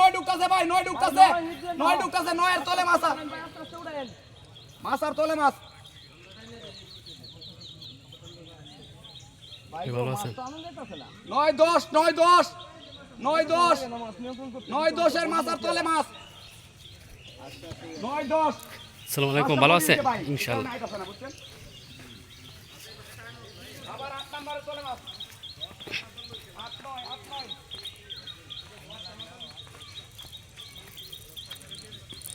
নয় ঢুকতাছে ভাই নয় ঢুকতাছে। নয় ঢুকতাছে নয়ের তলে মাছ আর। মাছ। আর তলে মাছ নয় দশ নয় দশ নয় দশ নয় দশের মাছ আর তলে মাছ। নয় দশ। সালাম আলাইকুম ভালো আছে? ইনশাল্লাহ। আবার আট নাম্বারে তলে মাছ।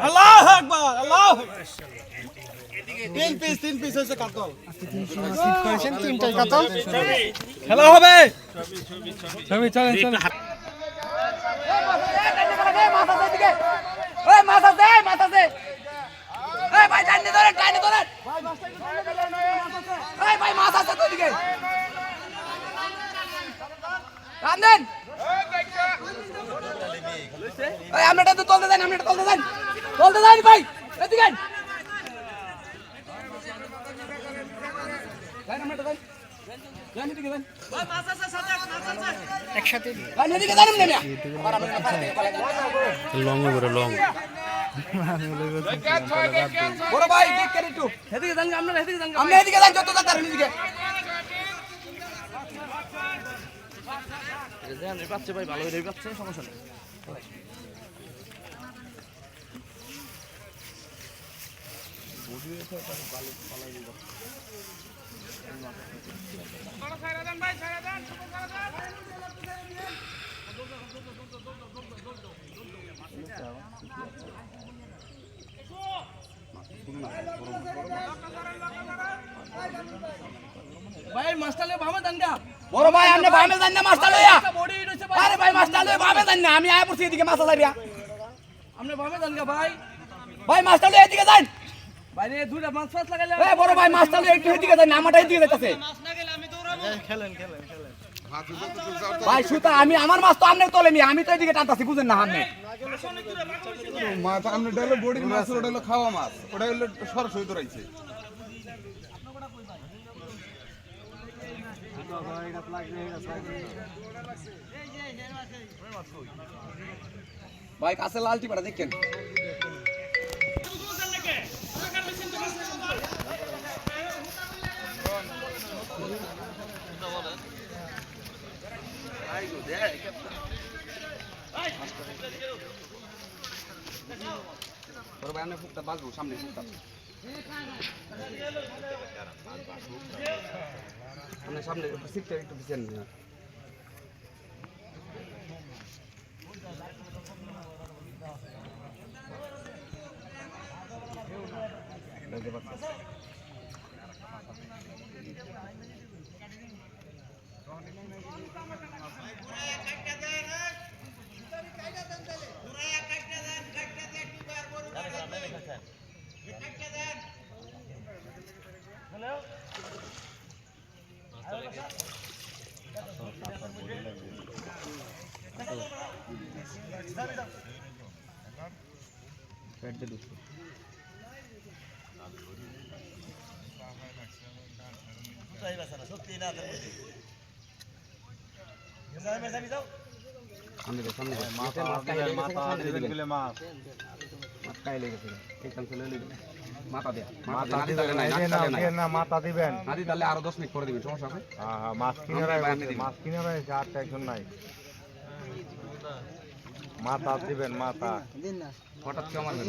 আল্লাহ আকবার আল্লাহ তিন পিস তিন পিস হয়েছে কাতল খেলা হবে ওই মাছ আছে মাছ আছে এই ভাই টাইনে ধরে টাইনে ধরে এই ভাই মাছ আছে তো দিকে রামদেন এই আমরা তো তুলতে যাই আমরা তুলতে যাই তুলতে যাই ভাই এদিকে একসাথে। লং উপরে লং। বড় ভাই দেখেন একটু। এদিকে যান আমরা এদিকে যান। আমরা এদিকে যাই যত তাড়াতাড়ি এদিকে পাচ্ছে ভাই ভালো হয়ে পাচ্ছে সমস্যা নেই। ভাই মাস্টারলে ভামে দান গা। বড় ভাই আপনি বামে যান না মাছটা লইয়া আরে ভাই মাছটা লইয়া বামে যান না আমি আয়া পড়ছি এদিকে মাছ লাইয়া আপনি গা ভাই। ভাই মাছটা লইয়া এদিকে যান। ভাই রে দুইটা মাছ ফাছ লাগাইলে এ বড় ভাই মাছটা লইয়া একটু এদিকে যান আমারটা এদিকে যাইতাছে। ভাই সুতা আমি আমার মাছ তো আমনে তোলেনি আমি তো এদিকে টানতাছি বুঝেন না আপনি। মাছ আমরা ওটা হলো বডির মাছ ওটা হলো খাওয়া মাছ ওটা হলো সরাসরি ধরাইছে ভাই কাছে লালটি পাড়া দেখেন। বাজবো সামনে ফুকটা আপনি সামনে একটু সিটটা একটু পিছিয়ে নিন সামনে দে, সামনে দে। মাছ কাইলে গেছে, সামনে দিকে। মাছ কাইলে গেছে। এইখান থেকে লইলে দিবে। মাথা দে। মাথা দে। নাদি তালে না মাথা দিবেন আরও মিনিট দিবেন সমস্যা আছে? হ্যাঁ হ্যাঁ মাছ কিনে আমরা মাছ কিনে রয়েছে একজন নাই। মাথা দিবেন মাথা। হঠাৎ কেউ মারবেন?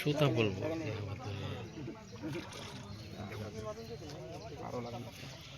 সুতা বলব। আরও লাগবে।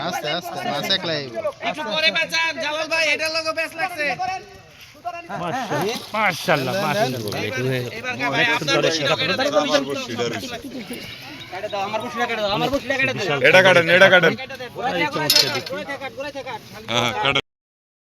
আস্তে আস্তে মাছ একলাই একটু পরে বাঁচান জালাল ভাই এটার লোক বেশ লাগছে। মাশাআল্লাহ মাশাআল্লাহ। বসিটা কেটে এটা কাটেন এটা কাটেন। দেখি হ্যাঁ কাটেন।